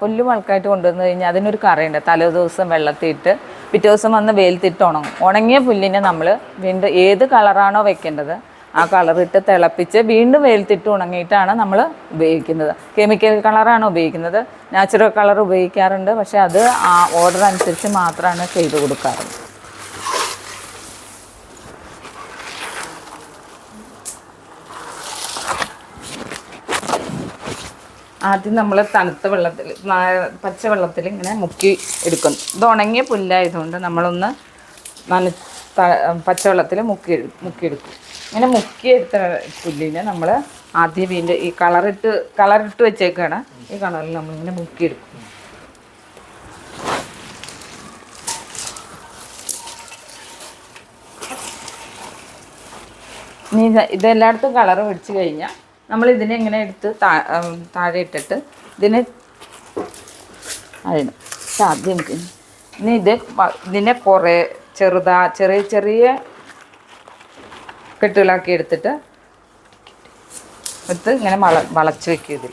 പുല്ല് മൾക്കായിട്ട് കൊണ്ടുവന്ന് കഴിഞ്ഞാൽ അതിനൊരു കറയുണ്ട്. തലേ ദിവസം വെള്ളത്തിയിട്ട് പിറ്റേ ദിവസം വന്ന് വെയിലത്തിട്ട് ഉണങ്ങും. ഉണങ്ങിയ പുല്ലിനെ നമ്മൾ വീണ്ടും ഏത് കളറാണോ വെക്കേണ്ടത് ആ കളറിട്ട് തിളപ്പിച്ച് വീണ്ടും വെയിലത്തിട്ട് ഉണങ്ങിയിട്ടാണ് നമ്മൾ ഉപയോഗിക്കുന്നത്. കെമിക്കൽ കളറാണ് ഉപയോഗിക്കുന്നത്. നാച്ചുറൽ കളർ ഉപയോഗിക്കാറുണ്ട്. പക്ഷേ അത് ആ ഓർഡർ അനുസരിച്ച് മാത്രമാണ് ചെയ്ത് കൊടുക്കാറ്. ആദ്യം നമ്മൾ തണുത്ത വെള്ളത്തിൽ പച്ച വെള്ളത്തിൽ ഇങ്ങനെ മുക്കി എടുക്കുന്നു ഇത് ഉണങ്ങിയ പുല്ലായതുകൊണ്ട് നമ്മളൊന്ന് നന പച്ച പച്ചവെള്ളത്തിൽ മുക്കി മുക്കിയെടുക്കും. ഇങ്ങനെ മുക്കിയെടുത്ത പുല്ലിനെ നമ്മൾ ആദ്യം വീണ്ടും ഈ കളറിട്ട് കളറിട്ട് വെച്ചേക്കാണ്. ഈ കളറിൽ നമ്മളിങ്ങനെ മുക്കിയെടുക്കും. ഇനി ഇത് ഇതെല്ലായിടത്തും കളർ പിടിച്ച് കഴിഞ്ഞാൽ നമ്മൾ ഇതിനെ ഇങ്ങനെ എടുത്ത് താഴെ ഇട്ടിട്ട് ഇതിനെ അതിന് ആദ്യം ഇനി ഇത് ഇതിനെ കുറേ ചെറുതാ ചെറിയ ചെറിയ കെട്ടുകളാക്കി എടുത്തിട്ട് എടുത്ത് ഇങ്ങനെ വള വളച്ച് വെക്കും ഇതിൽ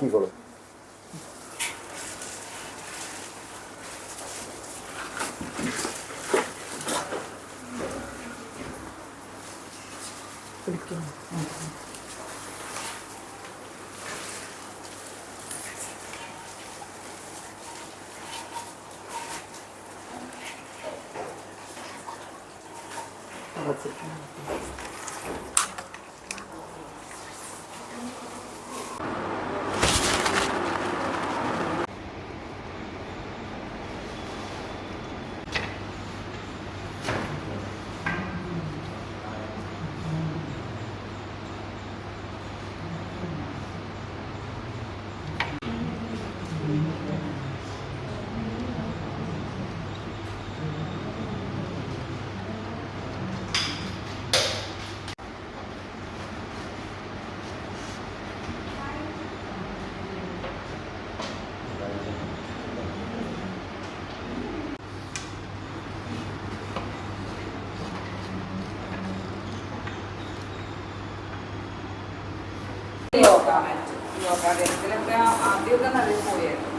কি করো Gracias. യോഗ മാറ്റ് യോഗ ദിനത്തിലൊക്കെ ആദ്യമൊക്കെ നല്ല പോയായിരുന്നു.